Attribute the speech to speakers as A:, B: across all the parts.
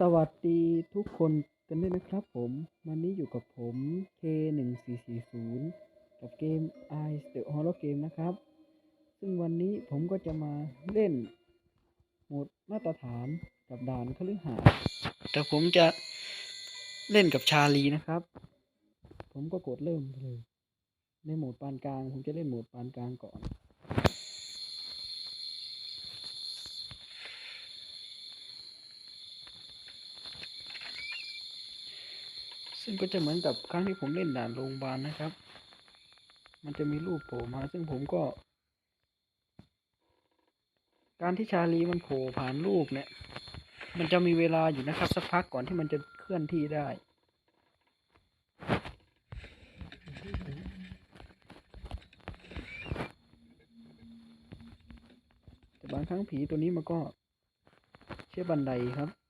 A: สวัสดีทุกคนกันด้วยนะครับผม วันนี้อยู่กับผม K1440 กับเกม i The Horror Game นะครับ ซึ่งวันนี้ผมก็จะมาเล่นโหมดมาตรฐานกับด่านคฤหาสน์แต่ผมจะเล่นกับชาลีนะครับ ผมก็กดเริ่มเลย ในโหมดปานกลาง ผมจะเล่นโหมดปานกลางก่อน ซึ่งก็จะเหมือนกับครั้งที่ผมเล่นด่านโรงพยาบาลนะครับ มันจะมีรูปโผล่มา ซึ่งผมก็ การที่ชาลีมันโผล่ผ่านรูปเนี่ย มันจะมีเวลาอยู่นะครับ สักพักก่อนที่มันจะเคลื่อนที่ได้แต่บางครั้งผีตัวนี้มันก็เชื่อบันไดครับ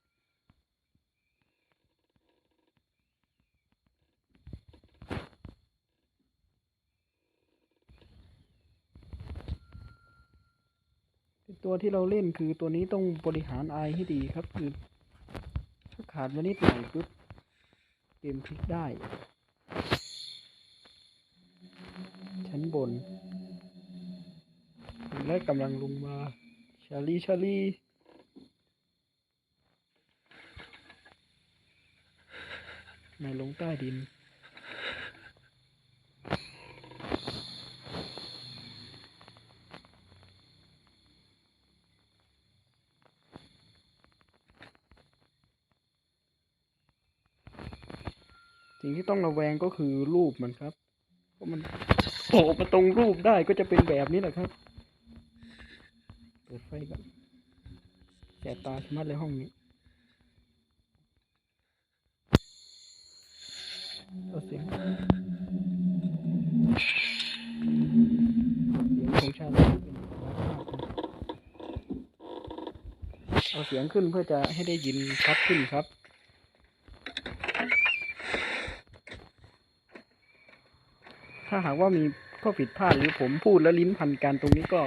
A: ตัวที่เราเล่นคือตัวนี้ต้องบริหารไอให้ดีครับ คือถ้าขาดมานิดหน่อยปุ๊บเกมพลิกได้ ชั้นบนและกำลังลงมา ชาลีชาลีนายลงใต้ดิน สิ่งที่ต้องระแวงก็คือรูปมันครับเพราะมันโผล่มาตรงรูปได้ก็จะเป็นแบบนี้แหละครับเปิดไฟก่อนแสบตาชะมัดเลยห้องนี้เอาเสียงเสียงของชาติเอาเสียงขึ้นเพื่อจะให้ได้ยินชัดขึ้นครับ ถ้าหากว่ามีข้อผิดพลาดหรือผมพูดแล้วลิ้นพันกันตรงนี้ก็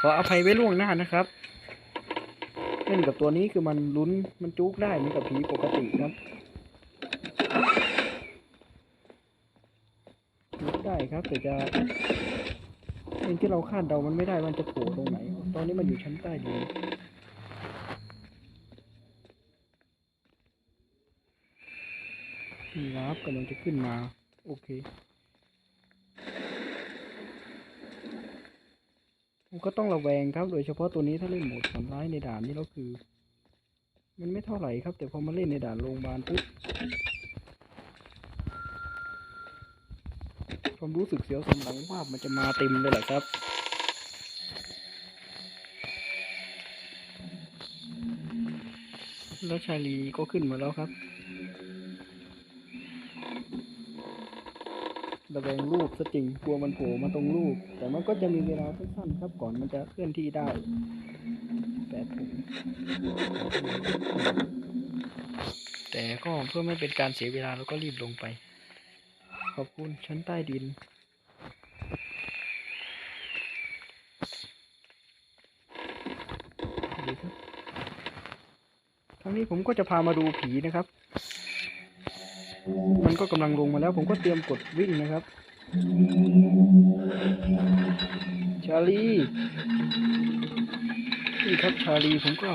A: ขออภัยไว้ล่วงหน้านะครับเล่นกับตัวนี้คือมันลุ้นมันจุกได้เหมือนกับผีปกติครับจุกได้ครับแต่จะสิ่งที่เราคาดเดามันไม่ได้วันจะโผล่ตรงไหน ตอนนี้มันอยู่ชั้นใต้ดินนี่ครับกำลังจะขึ้นมา โอเค ผม ก็ต้องระแวงครับ โดยเฉพาะตัวนี้ถ้าเล่นโหมดฝันร้ายในด่านนี้แล้วคือ มันไม่เท่าไหร่ครับ แต่พอมาเล่นในด่านโรงพยาบาลปุ๊บความรู้สึกเสียวสันหลังว่าบมันจะมาเต็มเลยแหละครับแล้วชาลีก็ขึ้นมาแล้วครับ ระแวงรูปซะจริงกลัวมันโผล่มาตรงรูป แต่มันก็จะมีเวลาสั้นๆครับก่อนมันจะเคลื่อนที่ได้แปดถุงแต่ก็เพื่อไม่เป็นการเสียเวลาเราก็รีบลงไป ขอบคุณชั้นใต้ดินดีครับครั้งนี้ผมก็จะพามาดูผีนะครับ มันก็กำลังลงมาแล้ว ผมก็เตรียมกดวิ่งนะครับ ชาลีนี่ครับชาลีผมก็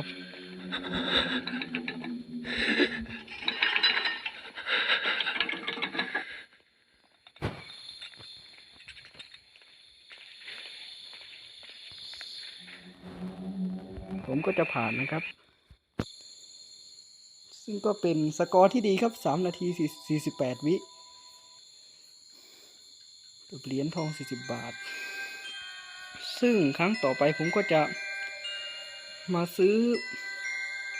A: ผมก็จะผ่านนะครับ ซึ่งก็เป็นสกอร์ที่ดีครับสามนาทีสี่สิบแปดวิเหรียญทองสี่สิบบาท ซึ่งครั้งต่อไปผมก็จะมาซื้อ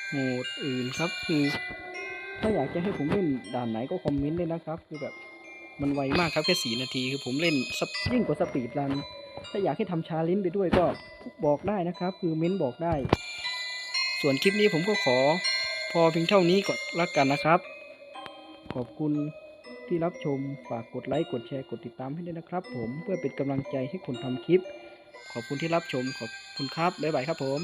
A: โหมดอื่นครับ คือถ้าอยากจะให้ผมเล่นด่านไหนก็คอมเมนต์เลยนะครับ คือแบบมันไวมากครับแค่สี่นาที คือผมเล่นยิ่งกว่าสปีดรัน ถ้าอยากให้ทำชาเลนจ์ไปด้วยก็บอกได้นะครับ คือเม้นบอกได้ ส่วนคลิปนี้ผมก็ขอ พอเพียงเท่านี้ก่อนละกันนะครับ ขอบคุณที่รับชมฝากกดไลค์กดแชร์กดติดตามให้ด้วยนะครับ ผมเพื่อเป็นกำลังใจให้คนทำคลิป ขอบคุณที่รับชมขอบคุณครับบ๊ายบายครับผม